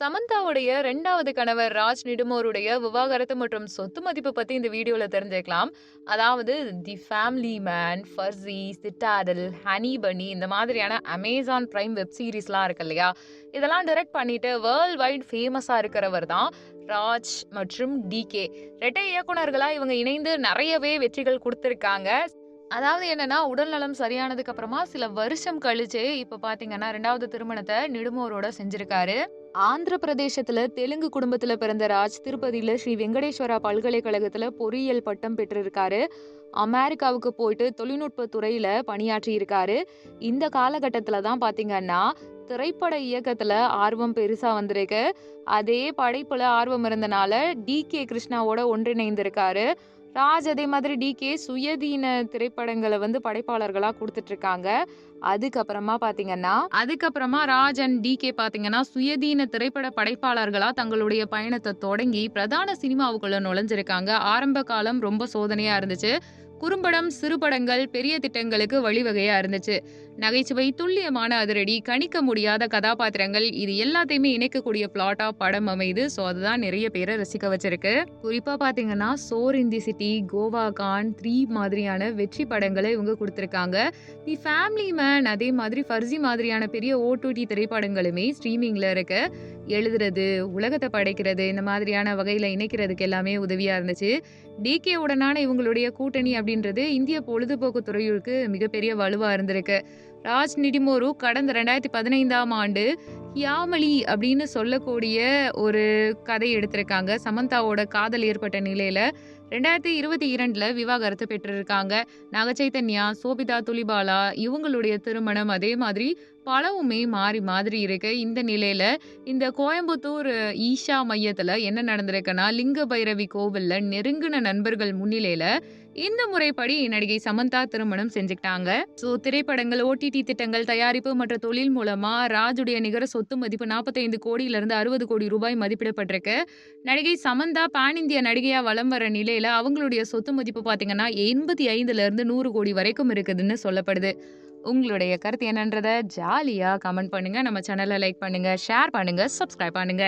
சமந்தாவுடைய ரெண்டாவது கணவர் ராஜ் நிடுமோருடைய விவாகரத்து மற்றும் சொத்து மதிப்பு பத்தி இந்த வீடியோல தெரிஞ்சுக்கலாம். அதாவது The Family Man Farzi Citadel Honey Bunny இந்த மாதிரியான அமேசான் பிரைம் வெப் சீரிஸ்லாம் இருக்கு இல்லையா? இதெல்லாம் டைரக்ட் பண்ணிட்டு வேர்ல்ட் வைட் ஃபேமஸா இருக்கிறவர் தான் ராஜ் மற்றும் டிகே ரெட்டை இயக்குனர்களாக இவங்க இணைந்து நிறையவே வெற்றிகள் கொடுத்துருக்காங்க. அதாவது என்னன்னா உடல்நலம் சரியானதுக்கு அப்புறமா சில வருஷம் கழிச்சு இப்ப பாத்தீங்கன்னா ரெண்டாவது திருமணத்தை நிடுமோரோட செஞ்சிருக்காரு. ஆந்திர பிரதேசத்துல தெலுங்கு குடும்பத்துல பிறந்த ராஜ் திருப்பதியில ஸ்ரீ வெங்கடேஸ்வரா பல்கலைக்கழகத்துல பொறியியல் பட்டம் பெற்றிருக்காரு. அமெரிக்காவுக்கு போயிட்டு தொழில்நுட்ப துறையில பணியாற்றி இருக்காரு இந்த காலகட்டத்துல தான் பாத்தீங்கன்னா திரைப்பட இயக்கத்துல ஆர்வம் பெருசா வந்திருக்கு. அதே படைப்புல ஆர்வம் இருந்தனால டி கே கிருஷ்ணாவோட ஒன்றிணைந்திருக்காரு. ராஜ் அதே மாதிரி டிகே சுயதீன திரைப்படங்களை வந்து படைப்பாளர்களாக கொடுத்துட்டு இருக்காங்க அதுக்கப்புறமா பார்த்தீங்கன்னா அதுக்கப்புறமா ராஜ் அண்ட் டிகே பார்த்தீங்கன்னா சுயதீன திரைப்பட படைப்பாளர்களாக தங்களுடைய பயணத்தை தொடங்கி பிரதான சினிமாவுக்குள்ள நுழைஞ்சிருக்காங்க. ஆரம்ப காலம் ரொம்ப சோதனையாக இருந்துச்சு. குறும்படம் சிறுபடங்கள் பெரிய திட்டங்களுக்கு வழிவகையா இருந்துச்சு. நகைச்சுவை துல்லியமான அதிரடி கணிக்க முடியாத கதாபாத்திரங்கள் இது எல்லாத்தையுமே இணைக்கக்கூடிய பிளாட்டா படம் அமைது ஸோ அதுதான் நிறைய பேரை ரசிக்க வச்சிருக்கு. குறிப்பா பாத்தீங்கன்னா Shor in the City Goa Gone three மாதிரியான வெற்றி படங்களை இவங்க கொடுத்துருக்காங்க. தி ஃபேமிலி மேன் அதே மாதிரி ஃபர்ஜி மாதிரியான பெரிய ஓடிடி திரைப்படங்களுமே ஸ்ட்ரீமிங்ல இருக்கு. எழுதுறது உலகத்தை படைக்கிறது இந்த மாதிரியான வகையில இணைக்கிறதுக்கு எல்லாமே உதவியா இருந்துச்சு. டிகே உடனான இவங்களுடைய கூட்டணி அப்படின்றது இந்திய பொழுதுபோக்கு துறையுக்கு மிகப்பெரிய வலுவா இருந்திருக்கு. ராஜ் நிடிமோரு கடந்த ரெண்டாயிரத்தி பதினைந்தாம் ஆண்டு யாமலி அப்படின்னு சொல்லக்கூடிய ஒரு கதை எடுத்திருக்காங்க. சமந்தாவோட காதல் ஏற்பட்ட நிலையில ரெண்டாயிரத்தி இருபத்தி இரண்டுல விவாகரத்து பெற்றிருக்காங்க. நாகச்சைத்தன்யா சோபிதா துலிபாலா இவங்களுடைய திருமணம் அதே மாதிரி பலவுமே மாறி மாதிரி இருக்கு. இந்த நிலையில இந்த கோயம்புத்தூர் ஈஷா மையத்துல என்ன நடந்திருக்குன்னா லிங்க பைரவி கோவில்ல நெருங்கின நண்பர்கள் முன்னிலையில இந்த முறைப்படி நடிகை சமந்தா திருமணம் செஞ்சுக்கிட்டாங்க. ஸோ திரைப்படங்கள் ஓடிடி திட்டங்கள் தயாரிப்பு மற்றும் தொழில் மூலமா ராஜுடைய நிகர சொத்து மதிப்பு நாற்பத்தைந்து கோடியிலிருந்து அறுபது கோடி ரூபாய் மதிப்பிடப்பட்டிருக்கு. நடிகை சமந்தா பான் இந்திய நடிகையா வலம் வர நிலையில அவங்களுடைய சொத்து மதிப்பு பாத்தீங்கன்னா எண்பத்தி ஐந்துல இருந்து நூறு கோடி வரைக்கும் இருக்குதுன்னு சொல்லப்படுது. உங்களுடைய கருத்து என்னன்றத ஜாலியா கமெண்ட் பண்ணுங்க. நம்ம சேனலை லைக் பண்ணுங்க ஷேர் பண்ணுங்க சப்ஸ்கிரைப் பண்ணுங்க.